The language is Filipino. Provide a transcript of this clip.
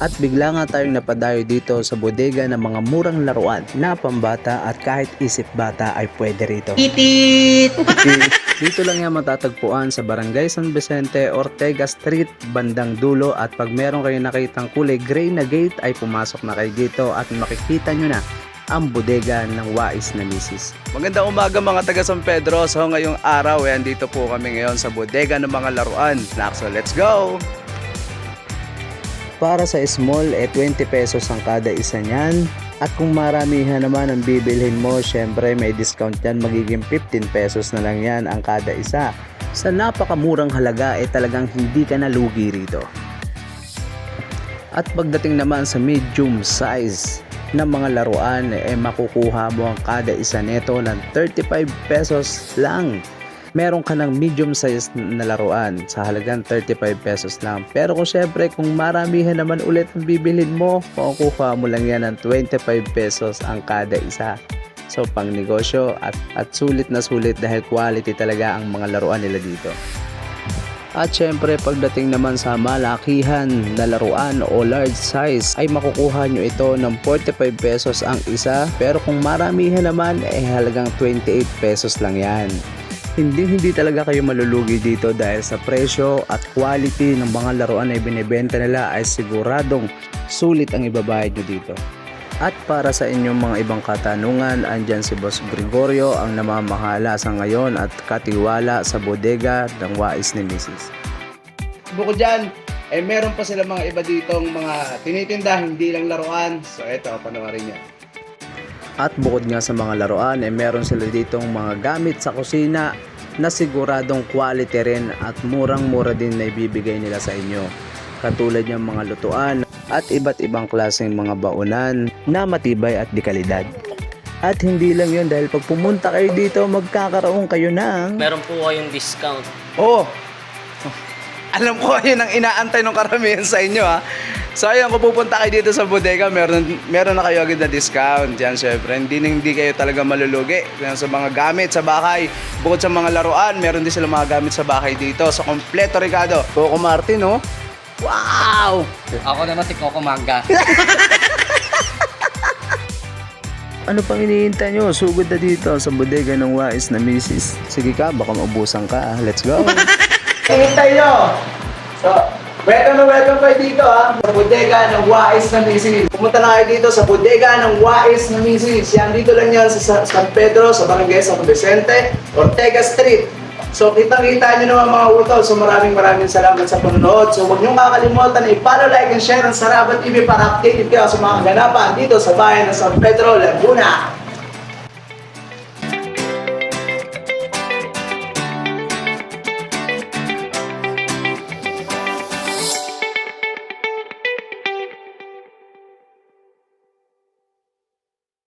At bigla nga tayong napadayo dito sa bodega ng mga murang laruan na pambata at kahit isip bata ay pwede rito. Titit! Dito lang yan matatagpuan sa Barangay San Vicente, Ortega Street, bandang dulo at pag meron kayo nakitang kulay gray na gate ay pumasok na kayo dito at makikita nyo na ang bodega ng wais na misis. Magandang umaga mga taga San Pedro. So ngayong araw, eh, andito po kami ngayon sa bodega ng mga laruan. So let's go! Para sa small, eh 20 pesos ang kada isa niyan. At kung maramihan naman ang bibilhin mo, syempre may discount yan. Magiging 15 pesos na lang yan ang kada isa. Sa napakamurang halaga, eh talagang hindi ka nalugi rito. At pagdating naman sa medium size ng mga laruan, eh makukuha mo ang kada isa nito ng 35 pesos lang meron ka ng medium size na laruan sa halagang 35 pesos lang. Pero kung syempre, kung maramihan naman ulit ang bibilhin mo, makukuha mo lang yan ng 25 pesos ang kada isa. So, pang negosyo at, at sulit na sulit dahil quality talaga ang mga laruan nila dito. At syempre pagdating naman sa malakihan na laruan o large size ay makukuha nyo ito ng 45 pesos ang isa pero kung maramihan naman ay halagang 28 pesos lang yan. Hindi hindi talaga kayo malulugi dito dahil sa presyo at quality ng mga laruan na ibinebenta nila ay siguradong sulit ang ibabayad nyo dito. At para sa inyong mga ibang katanungan, andyan si Boss Gregorio ang namamahala sa ngayon at katiwala sa bodega ng wais ni Mrs. Bukod dyan, eh meron pa sila mga iba ditong mga tinitinda, hindi lang laruan. So eto, panoorin nyo. At bukod nga sa mga laruan, eh meron sila ditong mga gamit sa kusina na siguradong quality rin at murang-mura din na ibibigay nila sa inyo. Katulad ng mga lutuan at iba't ibang klaseng mga baunan na matibay at dekalidad. At hindi lang yun dahil pag pumunta kayo dito, magkakaroon kayo ng... Meron po kayong discount. Oh! Alam ko yun ang inaantay ng karamihan sa inyo ha. So ayun, kung pupunta kayo dito sa bodega, meron, meron na kayo agad na discount. Yan syempre, hindi, hindi kayo talaga malulugi. Yan, sa mga gamit sa bahay, bukod sa mga laruan, meron din sila mga gamit sa bahay dito. So kompleto Ricardo. Coco Martin oh. Wow! Ako naman si Coco Manga. Ano pang iniintay nyo? Sugod na dito sa bodega ng wais na misis. Sige ka, baka maubusan ka. Let's go! Hintay nyo! So, welcome na welcome kayo dito ha, sa bodega ng Wais na Misis. Pumunta na kayo dito sa bodega ng Wais na Misis. Yan, dito lang yan sa Sa- San Pedro, sa Barangay San Vicente, Ortega Street. So, kitang-kita nyo naman mga utol. So, maraming maraming salamat sa panonood. So, huwag nyo kakalimutan na i-follow, like, and share ang Sarabat TV para updated kayo sa mga ganapan dito sa bayan ng San Pedro, Laguna.